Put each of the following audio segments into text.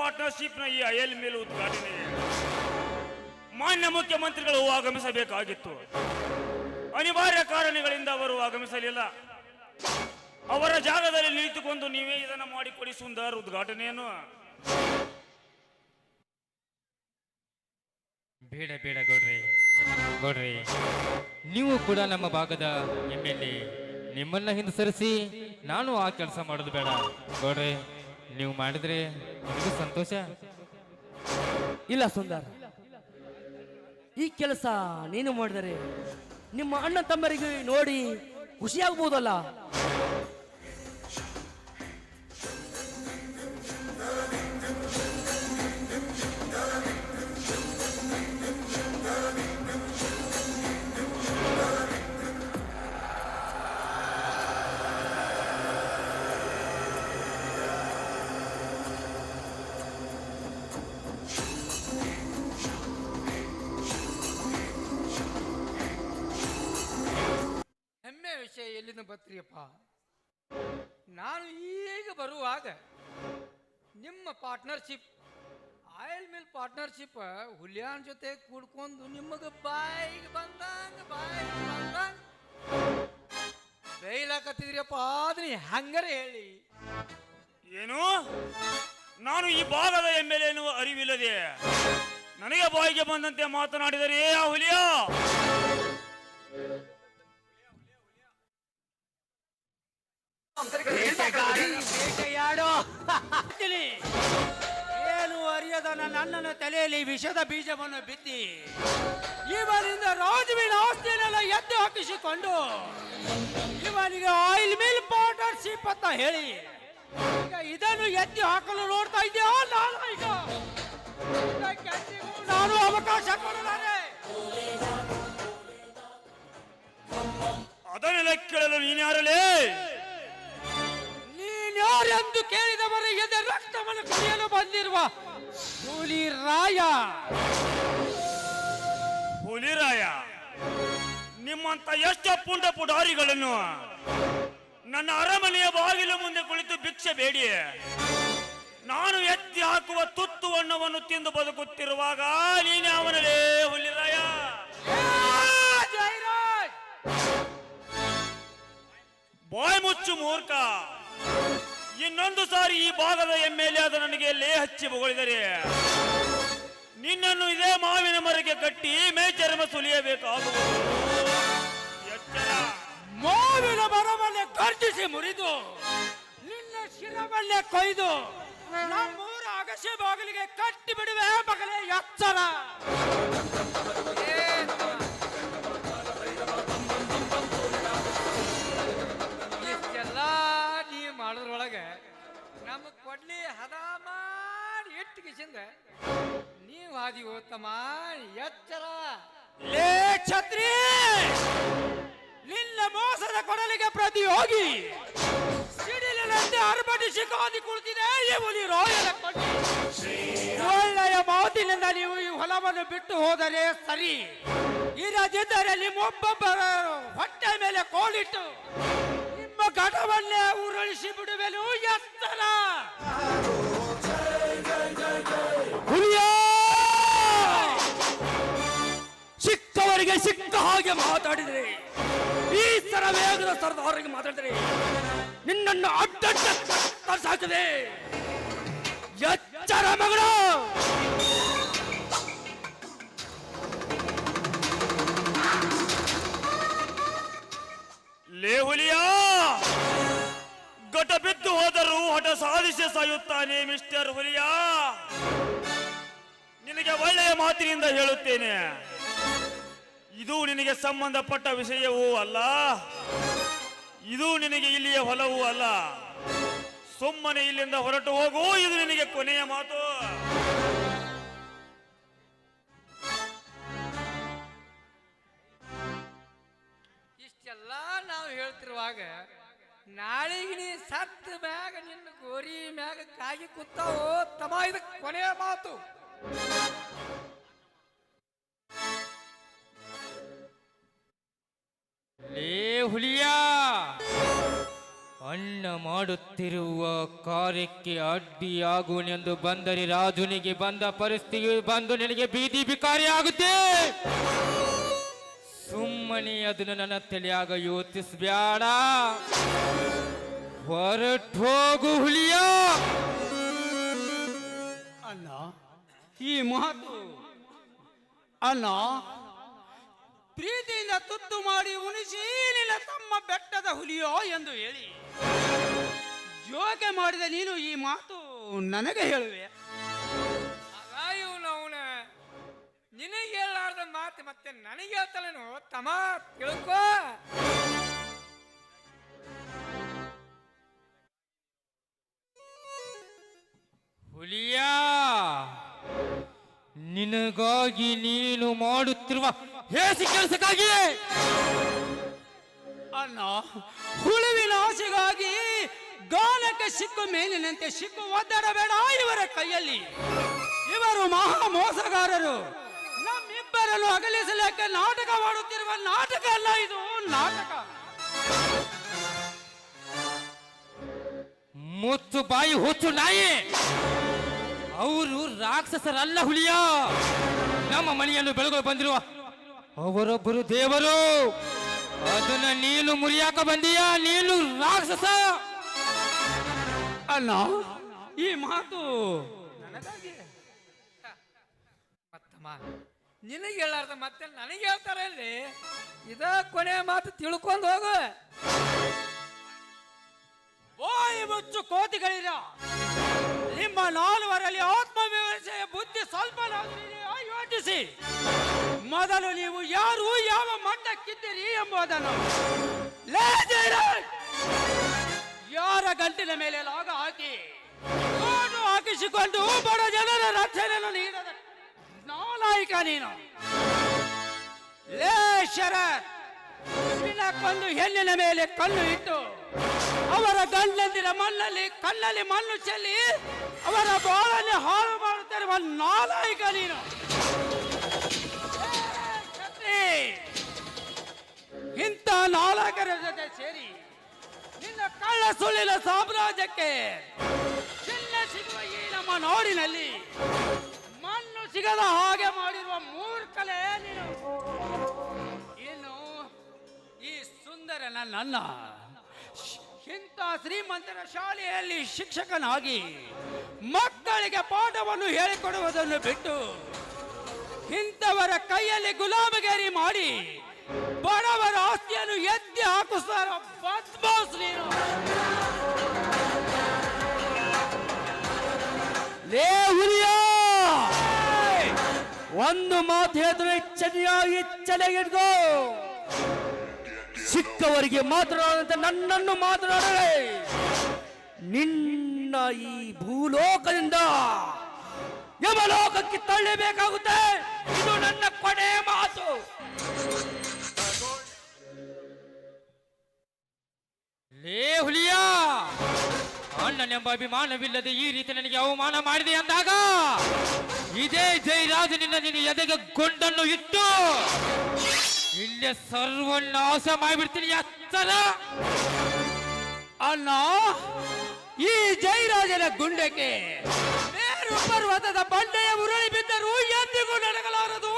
ಪಾರ್ಟ್ನರ್ಶಿಪ್ನ ಈ ಅಯಲ್ ಮೇಲ್ ಉದ್ಘಾಟನೆ ಮಾನ್ಯ ಮುಖ್ಯಮಂತ್ರಿಗಳು ಆಗಮಿಸಬೇಕಾಗಿತ್ತು. ಅನಿವಾರ್ಯ ಕಾರಣಗಳಿಂದ ಅವರು ಆಗಮಿಸಲಿಲ್ಲ. ಅವರ ಜಾಗದಲ್ಲಿ ನಿಂತುಕೊಂಡು ನೀವೇ ಇದನ್ನು ಮಾಡಿಕೊಡಿ ಸುಂದರ ಉದ್ಘಾಟನೆಯನ್ನು. ಬೇಡ ಬೇಡ ಗೌಡ್ರಿ ಗೌಡ್ರಿ, ನೀವು ಕೂಡ ನಮ್ಮ ಭಾಗದ ಎಂ ಎಲ್ ಎ, ನಿಮ್ಮನ್ನ ಹಿಂದೆ ಸರಿಸಿ ನಾನು ಆ ಕೆಲಸ ಮಾಡೋದು ಬೇಡ. ಗೌಡ್ರಿ ನೀವು ಮಾಡಿದ್ರೆ ನಿಮಗೂ ಸಂತೋಷ? ಇಲ್ಲ ಸುಂದರ್. ಈ ಕೆಲಸ ನೀನು ಮಾಡಿದರೆ ನಿಮ್ಮ ಅಣ್ಣ ತಮ್ಮರಿಗೆ ನೋಡಿ ಖುಷಿಯಾಗ್ಬೋದಲ್ಲ? ವಿಷಯ ಎಲ್ಲಿಂದ ಬತ್ರಿಯಪ್ಪ ನಾನು ಈಗ ಬರುವಾಗ ನಿಮ್ಮ ಪಾರ್ಟ್ನರ್ಶಿಪ್ ಆಯಿಲ್ ಮಿಲ್ ಪಾರ್ಟ್ನರ್ಶಿಪ್ ಹುಲಿಯಾನ್ ಜೊತೆ ಕೂಡ್ಕೊಂಡು ನಿಮಗೆ ಬಾಯಿಗೆ ಬಂದಂಗ ಬಾಯಿಗೆ ಬಂದಂಗ ಬೈಲಾಕತ್ತಿದ್ರಿಯಪ್ಪ ಅದನ್ನ ಹಂಗರೆ ಹೇಳಿ. ಏನು? ನಾನು ಈ ಭಾಗದ ಎನ್ನುವ ಅರಿವಿಲ್ಲದೆ ನನಗೆ ಬಾಯಿಗೆ ಬಂದಂತೆ ಮಾತನಾಡಿದರೆ ಆ ಹುಲಿಯ ತಿಳಿ. ಏನು ಅರಿಯದ ನನ್ನ ಅಣ್ಣನ ತಲೆಯಲ್ಲಿ ವಿಷದ ಬೀಜವನ್ನು ಬಿತ್ತಿ. ಇವನಿಂದ ರಾಜುವಿನ ಆಸ್ತಿಯನ್ನೆಲ್ಲ ಎದ್ದು ಹಾಕಿಸಿಕೊಂಡು ಇವನಿಗೆ ಆಯಿಲ್ ಮಿಲ್ ಪಾರ್ಟ್ನರ್ಶಿಪ್ ಅಂತ ಹೇಳಿ. ಈಗ ಇದನ್ನು ಎತ್ತಿ ಹಾಕಲು ನೋಡ್ತಾ ಇದೆಯಾ ನಾನು ಈಗ ನಾನು ಅವಕಾಶ ಕೊಡಲಾರೆ. ಅದನ್ನೆಲ್ಲ ಕೇಳಲು ನೀನ್ಯಾರಲೇ ನೀನ್ಯಾರೆಂದು ಕೇಳಿದವರ ಎದೆ ರಕ್ತವನ್ನು ಕುಡಿಯಲು ಬಂದಿರುವ ಹುಲಿರಾಯ ಹುಲಿರಾಯ ನಿಮ್ಮಂತ ಎಷ್ಟೋ ಪುಂಡ ಪುಡಾರಿಗಳನ್ನು ನನ್ನ ಅರಮನೆಯ ಬಾಗಿಲು ಮುಂದೆ ಕುಳಿತು ಭಿಕ್ಷೆ ಬೇಡಿ. ನಾನು ಎತ್ತಿ ಹಾಕುವ ತುತ್ತು ಅನ್ನವನ್ನು ತಿಂದು ಬದುಕುತ್ತಿರುವಾಗ ನೀನೇ ಅವನಲ್ಲೇ ಹುಲಿರಾಯ ಬಾಯ್ ಮುಚ್ಚು ಮೂರ್ಖ. ಇನ್ನೊಂದು ಸಾರಿ ಈ ಭಾಗದ ಎಂ ಎಲ್ ಎ ಆದ ನನಗೆ ಲೇ ಹಚ್ಚಿ ಬೊಗಳಿದರೆ. ನಿನ್ನನ್ನು ಇದೇ ಮಾವಿನ ಮರಕ್ಕೆ ಕಟ್ಟಿ ಮೇಚರ್ಮ ಸುಲಿಯಬೇಕಾಗುವುದು. ಎಚ್ಚರ. ಮಾವಿನ ಮರವನ್ನೇ ಗರ್ಜಿಸಿ ಮುರಿದು, ನಿನ್ನ ಶಿರವನ್ನೇ ಕೊಯ್ದು ನಮ್ಮೂರ ಅಗಸ್ಯ ಬಾಗಿಲಿಗೆ ಕಟ್ಟಿ ಬಿಡುವೆ ಮಗಲೇ ಎಚ್ಚರ. ನಮಗೆ ಕೊಡ್ಲಿ, ಹದ ಮಾಡಿ ಎಟ್ಟು ಕಿಸಿಂದ ನೀವು ಹಾದಿ ಹೋತಮ್ಮ, ಎಚ್ಚರ. ಲೇ ಛತ್ರಿ ನಿನ್ನ ಮೋಸದ ಕೊಡಲಿಗೆ ಪ್ರತಿ ಹೋಗಿ ಸಿಡಿಲಂತೆ ಅರ್ಭಟಿಸಿ ಕಾದಿ ಕುಳಿತಿದೆ ಹುಲಿ ರೋಯಲ ಒಳ್ಳೆಯ ಮಾತಿನಿಂದ ನೀವು ಈ ಹೊಲವನ್ನು ಬಿಟ್ಟು ಹೋದರೆ ಸರಿ. ಇರದಿದ್ದರೆ ನಿಮ್ಮೊಬ್ಬೊಬ್ಬರ ಹೊಟ್ಟೆ ಮೇಲೆ ನಿಮ್ಮ ಘಟವನ್ನೇ ಉರುಳಿಸಿ ಬಿಡುವೆನು ಎತ್ತರ ಸಿಕ್ಕವರಿಗೆ ಸಿಕ್ಕ ಹಾಗೆ ಮಾತಾಡಿದ್ರಿ ಈ ತರ ವೇಗದ ಸರ್ದಾರಿಗೆ ಮಾತಾಡಿದ್ರಿ ನಿನ್ನನ್ನು ಅಡ್ಡಡ್ಡ ಸಾಕಿದೆ ಎಚ್ಚರ ಮಗಳು! ಲೇ ಹುಲಿಯ! ಗಟ ಬಿದ್ದು ಹೋದರೂ ಹಠ ಸಾಧಿಸಿ ಸಾಯುತ್ತಾನೆ ಮಿಸ್ಟರ್ ಹುಲಿಯಾ. ನಿನಗೆ ಒಳ್ಳೆಯ ಮಾತಿನಿಂದ ಹೇಳುತ್ತೇನೆ. ಇದು ನಿನಗೆ ಸಂಬಂಧಪಟ್ಟ ವಿಷಯವೂ ಅಲ್ಲ. ಇದು ನಿನಗೆ ಇಲ್ಲಿಯ ಹೊಲವೂ ಅಲ್ಲ. ಸುಮ್ಮನೆ ಇಲ್ಲಿಂದ ಹೊರಟು ಹೋಗು, ಇದು ನಿನಗೆ ಕೊನೆಯ ಮಾತು. ಇಷ್ಟೆಲ್ಲ ನಾವು ಹೇಳ್ತಿರುವಾಗ ನಾಳೆಗೆ ನೀ ಸತ್ತ ಮ್ಯಾಗ ನಿನ್ನ ಗೋರಿ ಮ್ಯಾಗ ಕಾಗಿ ಕೂತಾವೋ ತಮ ಇದು ಕೊನೆಯ ಮಾತು. ಲೇ ಹುಲಿಯ, ಅಣ್ಣ ಮಾಡುತ್ತಿರುವ ಕಾರ್ಯಕ್ಕೆ ಅಡ್ಡಿಯಾಗುವನೆಂದು ಬಂದರೆ ರಾಜುನಿಗೆ ಬಂದ ಪರಿಸ್ಥಿತಿ ಬಂದು ನಿನಗೆ ಬೀದಿ ಬಿಕಾರಿ ಆಗುತ್ತೆ. ಸುಮ್ಮನೆ ಅದನ್ನು ನನ್ನ ತಲೆಯಾಗ ಯೋಚಿಸ್ಬ್ಯಾಡ. ಹೊರಟೋಗು ಹುಲಿಯ. ಅಣ್ಣ. ಈ ಮಾತು ಅಣ್ಣ. ಪ್ರೀತಿಯಿಂದ ತುತ್ತು ಮಾಡಿ ಉಣಿಸಿ ನಿನ್ನ ತಮ್ಮ ಬೆಟ್ಟದ ಹುಲಿಯೋ ಎಂದು ಹೇಳಿ. ಜೋಕೆ ಮಾಡಿದ ನೀನು ಈ ಮಾತು ನನಗೆ ಹೇಳುವೆ. ನಿನಗೆ ಮತ್ತೆ ನನಗೆ ಹೇಳ್ತಲೇನು ತಮ್ಮ, ತಿಳ್ಕೋ. ಹುಲಿಯ, ನಿನಗಾಗಿ ನೀನು ಮಾಡುತ್ತಿರುವ ಹೇಸಿ ಕೆಲಸಕ್ಕಾಗಿ ಅಣ್ಣ ಆಸೆಗಾಗಿ ಗಾನಕ್ಕೆ ಸಿಕ್ಕು ಮೇಲಿನಂತೆ ಸಿಕ್ಕು ಒದ್ದಾಡಬೇಡ ಇವರ ಕೈಯಲ್ಲಿ. ಇವರು ಮಹಾ ಮೋಸಗಾರರು. ನಮ್ಮಿಬ್ಬರನ್ನು ಅಗಲಿಸಲಿಕ್ಕೆ ನಾಟಕ ಮಾಡುತ್ತಿರುವ ನಾಟಕ ಅಲ್ಲ ಇದು, ನಾಟಕ. ಮುಚ್ಚು ಬಾಯಿ ಹುಚ್ಚು ನಾಯಿ. ಅವರು ರಾಕ್ಷಸರಲ್ಲ ಹುಲಿಯ. ನಮ್ಮ ಮನೆಯನ್ನು ಬೆಳಗಲು ಬಂದಿರುವ ಅವರೊಬ್ಬರು ದೇವರು. ಅದನ್ನ ನೀನು ಮುರಿಯಾಕ ಬಂದೀಯ, ನೀನು ರಾಕ್ಷಸ. ಅಲ್ಲ, ಈ ಮಾತು ಮತ್ತಮ್ಮ ನಿನಗೆ ಹೇಳಾರ್ದ ಮತ್ತೆ ನನಗೆ ಹೇಳ್ತಾರೆ ಅಲ್ಲಿ ಇದ ಕೊನೆ ಮಾತು ತಿಳ್ಕೊಂಡು ಹೋಗು. ಬಾಯಿ ಮುಚ್ಚು ಕೋತಿಗಳಿರ. ನಿಮ್ಮ ನಾಲ್ವರಲ್ಲಿ ಆತ್ಮವಿಮರ್ಶೆಯ ಬುದ್ಧಿ ಸ್ವಲ್ಪ ಯೋಚಿಸಿ. ಮೊದಲು ನೀವು ಯಾರು, ಯಾವ ಮಟ್ಟಕ್ಕಿದ್ದೀರಿ ಎಂಬುದನ್ನು! ಯಾರ ಗಂಟಿನ ಮೇಲೆ ಲಾಗ ಹಾಕಿ. ಹಾಕಿಸಿಕೊಂಡು ಬಡ ನೀನು ಲೇ ಹೆಣ್ಣಿನ ಮೇಲೆ ಕಲ್ಲು ಇಟ್ಟು, ಅವರ ಗಂಡಂದಿರ ಮಣ್ಣಲ್ಲಿ, ಕಣ್ಣಲ್ಲಿ ಮಣ್ಣು ಚೆಲ್ಲಿ, ಅವರ ಬಾಳನ್ನು ಹಾಳು ಮಾಡುತ್ತಿರುವ ನಾಲಾಯಿಕ ನೀನು! ಇಂಥ ನಾಲಾಯಕರ ಜೊತೆ ಸೇರಿ, ನಿನ್ನ ಕಳ್ಳ ಸುಳ್ಳಿನ ಸಾಮ್ರಾಜ್ಯಕ್ಕೆ ಸಿಗುವ ಈ ನಮ್ಮ ನಾಡಿನಲ್ಲಿ ಸಿಗದ ಹಾಗೆ ಮಾಡಿರುವ ಮೂರ್ಖಲೆ ನೀನು. ಇನ್ನು ಈ ಸುಂದರನ ನನ್ನ ಇಂಥ ಶ್ರೀಮಂತರ ಶಾಲೆಯಲ್ಲಿ ಶಿಕ್ಷಕನಾಗಿ ಮಕ್ಕಳಿಗೆ ಪಾಠವನ್ನು ಹೇಳಿಕೊಡುವುದನ್ನು ಬಿಟ್ಟು ಇಂಥವರ ಕೈಯಲ್ಲಿ ಗುಲಾಮಗಿರಿ ಮಾಡಿ ಬಡವರ ಆಸ್ತಿಯನ್ನು ಎತ್ತಿ ಹಾಕಿಸ್ತಾರ. ಒಂದು ಮಾತು ಹೇಳಿದ್ರೆ ಚೆನ್ನಾಗಿ ಚೆನ್ನಾಗಿಡ್ದು ಸಿಕ್ಕವರಿಗೆ ಮಾತನಾಡಂತೆ ನನ್ನನ್ನು ಮಾತನಾಡಲೇ ನಿನ್ನ ಈ ಭೂಲೋಕದಿಂದ ಯಮಲೋಕಕ್ಕೆ ತಳ್ಳಬೇಕಾಗುತ್ತೆ. ಇದು ನನ್ನ ಕೊನೆಯ ಮಾತು. ಲೇ ಹುಲಿಯಾ, ಅಣ್ಣನೆಂಬ ಅಭಿಮಾನವಿಲ್ಲದೆ ಈ ರೀತಿ ನನಗೆ ಅವಮಾನ ಮಾಡಿದೆ ಅಂದಾಗ ಇದೇ ಜೈರಾಜ ನಿನ್ನ ಎದೆಗೆ ಗೊಂಡನ್ನು ಇಟ್ಟು ಇಲ್ಲೇ ಸರ್ವನಾಶ ಮಾಡಿಬಿಡ್ತೀನಿ ಎತ್ತರ ಅಣ್ಣ, ಈ ಜೈರಾಜನ ಗುಂಡಕ್ಕೆ ಪರ್ವತದ ಬಂಡೆಯ ಉರುಳಿ ಬಿದ್ದರೂ ಎಂದಿಗೂ ನಡಗಲಾರದು.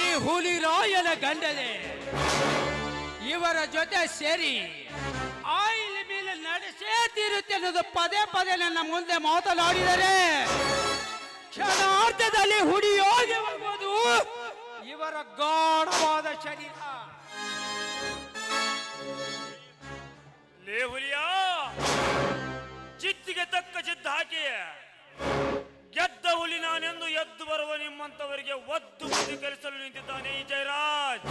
ಈ ಹುಲಿ ರಾಯನ ಗಂಡನೆ, ಇವರ ಜೊತೆ ಸೇರಿ ಆಯಿಲ್ ಮೇಲೆ ನಡೆಸೇ ತೀರುತ್ತೆ ಅನ್ನೋದು ಪದೇ ಪದೇ ನನ್ನ ಮುಂದೆ ಮಾತನಾಡಿದರೆ. ಕ್ಷಣಾರ್ಧದಲ್ಲಿ ಹುಡಿಯೋಗಿ ಹೋಗುವುದು ಇವರ ಗಾಢವಾದ ಶರೀರ. ಲೇ ಹುಲಿಯಾ, ಚಿತ್ತಿಗೆ ತಕ್ಕ ಚಿತ್ತ ಹಾಕಿ. ಗೆದ್ದ ಹುಲಿ ನಾನೆಂದು ಎದ್ದು ಬರುವ ನಿಮ್ಮಂತವರಿಗೆ ಒದ್ದು ಬುದ್ಧಿ ಕಲಿಸಲು ನಿಂತಿದ್ದಾನೆ ಈ ಜಯರಾಜ್.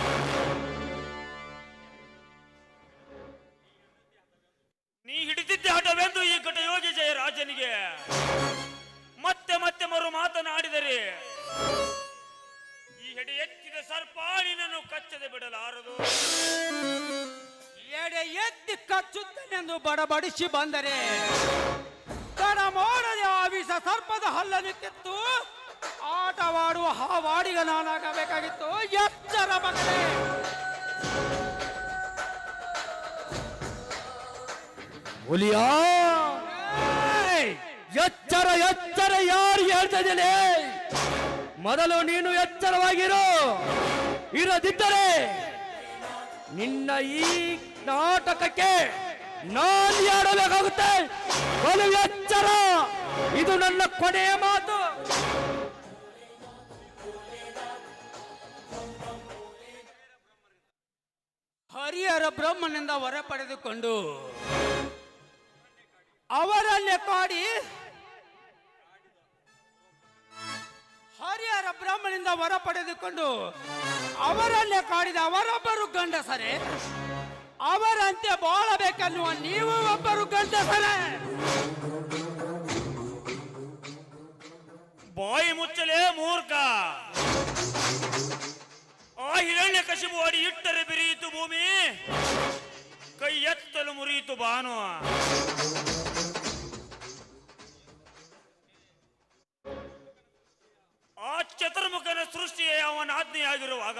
ನೀ ಹಿಡಿದಿದ್ದೆ ಹಠವೆಂದು ಈ ಕಟ ಯೋಗಿ ಜಯರಾಜನಿಗೆ. ಮತ್ತೆ ಮರು ಮಾತನಾಡಿದರೆ ಈ ಹೆಡೆ ಎತ್ತಿದ ಸರ್ಪ ನಿನ್ನನ್ನು ಕಚ್ಚದೆ ಬಿಡಲಾರದು. ಎಡೆ ಎತ್ತಿ ಕಚ್ಚುತ್ತನೆಂದು ಬಡಬಡಿಸಿ ಬಂದರೆ ತಡ ಮಾಡದೆ ಆ ವಿಷ ಸರ್ಪದ ಹಲ್ಲನ್ನು ಕಿತ್ತು ಆಟವಾಡುವ ಹಾವಾಡಿಗ ನಾನಾಗಬೇಕಾಗಿತ್ತು. ಎಚ್ಚರ ಮಗನೇ! ಹುಲಿಯಾ! ಎಚ್ಚರ ಎಚ್ಚರ ಯಾರು ಹೇಳ್ತಾ ಇದ್ದೀನಿ ಮೊದಲು ನೀನು ಎಚ್ಚರವಾಗಿರು. ಇರದಿದ್ದರೆ ನಿನ್ನ ಈ ನಾಟಕಕ್ಕೆ ನಾನು ಆಡಬೇಕಾಗುತ್ತೆ ಬಲು ಎಚ್ಚರ. ಇದು ನನ್ನ ಕೊನೆಯ ಮಾತು. ಹರಿಹರ ಬ್ರಹ್ಮನಿಂದ ಹೊರ ಪಡೆದುಕೊಂಡು ಅವರನ್ನೇ ಕಾಡಿ ಹರಿಹರ ಬ್ರಹ್ಮನಿಂದ ವರ ಪಡೆದುಕೊಂಡು ಅವರಲ್ಲೇ ಕಾಡಿದ ಅವರೊಬ್ಬರು ಗಂಡಸರೇ. ಅವರಂತೆ ಬಾಳಬೇಕನ್ನುವ ನೀವು ಒಬ್ಬರು ಗಂಡಸರೇ. ಬಾಯಿ ಮುಚ್ಚಲೇ ಮೂರ್ಖ. ಆ ಹಿರಣ್ಯ ಕಶಿಬು ಅಡಿ ಇಟ್ಟರೆ ಬಿರಿಯಿತು ಭೂಮಿ. ಕೈ ಎತ್ತಲು ಮುರಿಯಿತು ಬಾನು. ಚತುರ್ಮುಖನ ಸೃಷ್ಟಿಯೇ ಅವನ ಆಜ್ಞೆಯಾಗಿರುವಾಗ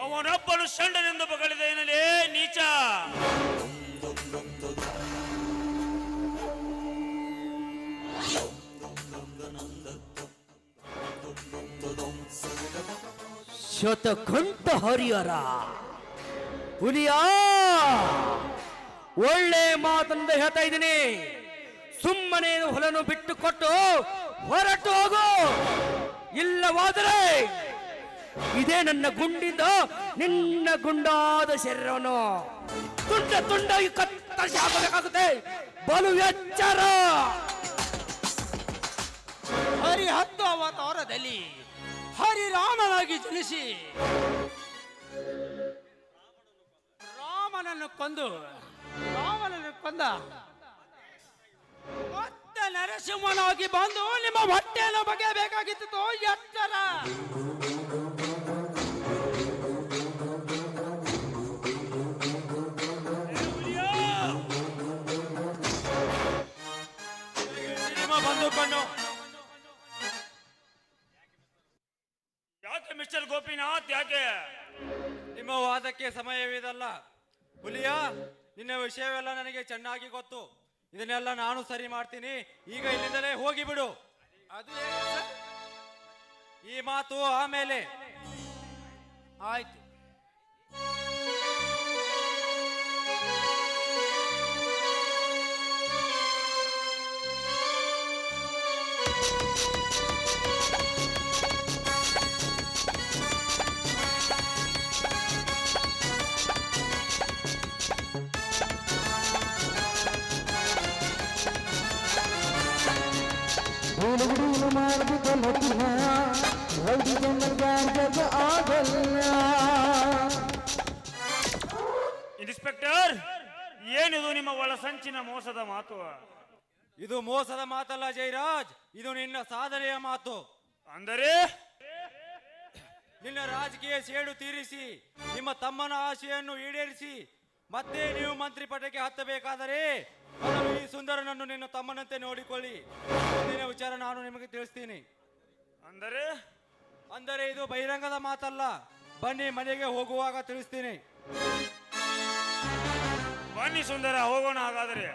ಅವನೊಬ್ಬನು ಷಂಡನೆಂದು ಬಗಳಿದ ಎನ್ನಲೇ ನೀಚ. ಶತಕಂಠ ಹರಿಹರ. ಹುಲಿಯಾ! ಒಳ್ಳೆ ಮಾತಂದ ಹೇಳ್ತಾ ಇದ್ದೀನಿ. ಸುಮ್ಮನೆ ಹೊಲನು ಬಿಟ್ಟು ಕೊಟ್ಟು ಹೊರಟು ಹೋಗು. ಇಲ್ಲವಾದರೆ ಇದೇ ನನ್ನ ಗುಂಡಿದ ನಿನ್ನ ಗುಂಡಾದ ಶರೀರವನ್ನು ತುಂಡ ತುಂಡ ಕತ್ತರಿಸಿ ಬಲು ಎಚ್ಚರ. ಹರಿ ಹತ್ತು ಅವತಾರದಲ್ಲಿ ಹರಿರಾಮನಾಗಿ ಜನಿಸಿ ರಾಮನನ್ನು ಕೊಂದು ರಾಮನನ್ನು ಕೊಂದ ನರಸಿಂಹನಾಗಿ ಬಂದು ನಿಮ್ಮ ಹೊಟ್ಟೆಯನ್ನು ಬಗೆಯಬೇಕಾಗಿತ್ತು ಎತ್ತರ ಬಂದುಕೊಂಡು ಯಾಕೆ ಮಿಸ್ಟರ್ ಗೋಪಿನಾಥ್, ಯಾಕೆ? ನಿಮ್ಮ ವಾದಕ್ಕೆ ಸಮಯವಿದಲ್ಲ. ಹುಲಿಯ, ನಿನ್ನ ವಿಷಯವೆಲ್ಲ ನನಗೆ ಚೆನ್ನಾಗಿ ಗೊತ್ತು. ಇದನ್ನೆಲ್ಲ ನಾನು ಸರಿ ಮಾಡ್ತೀನಿ. ಈಗ ಇಲ್ಲಿಂದಲೇ ಹೋಗಿಬಿಡು ಅದು ಹೇಗೆ ಸರ್? ಈ ಮಾತು ಆಮೇಲೆ. ಆಯ್ತು. ಇನ್ಸ್ಪೆಕ್ಟರ್ ಏನಿದು ನಿಮ್ಮ ಒಳಸಂಚಿನ ಮೋಸದ ಮಾತು? ಇದು ಮೋಸದ ಮಾತಲ್ಲ ಜೈರಾಜ್ ಇದು ನಿನ್ನ ಸಾಧನೆಯ ಮಾತು. ಅಂದರೆ? ನಿನ್ನ ರಾಜಕೀಯ ಸೇಡು ತೀರಿಸಿ ನಿಮ್ಮ ತಮ್ಮನ ಆಶೆಯನ್ನು ಈಡೇರಿಸಿ ಮತ್ತೆ ನೀವು ಮಂತ್ರಿ ಪಟಕ್ಕೆ ಹತ್ತಬೇಕಾದರೆ ಈ ಸುಂದರನನ್ನು ನೀನು ತಮ್ಮನಂತೆ ನೋಡಿಕೊಳ್ಳಿ. ಮುಂದಿನ ವಿಚಾರ ನಾನು ನಿಮಗೆ ತಿಳಿಸ್ತೀನಿ. ಅಂದರೆ? ಅಂದರೆ ಇದು ಬಹಿರಂಗದ ಮಾತಲ್ಲ. ಬನ್ನಿ ಮನೆಗೆ ಹೋಗುವಾಗ ತಿಳಿಸ್ತೀನಿ. ಬನ್ನಿ ಸುಂದರ ಹೋಗೋಣ ಹಾಗಾದರೆ.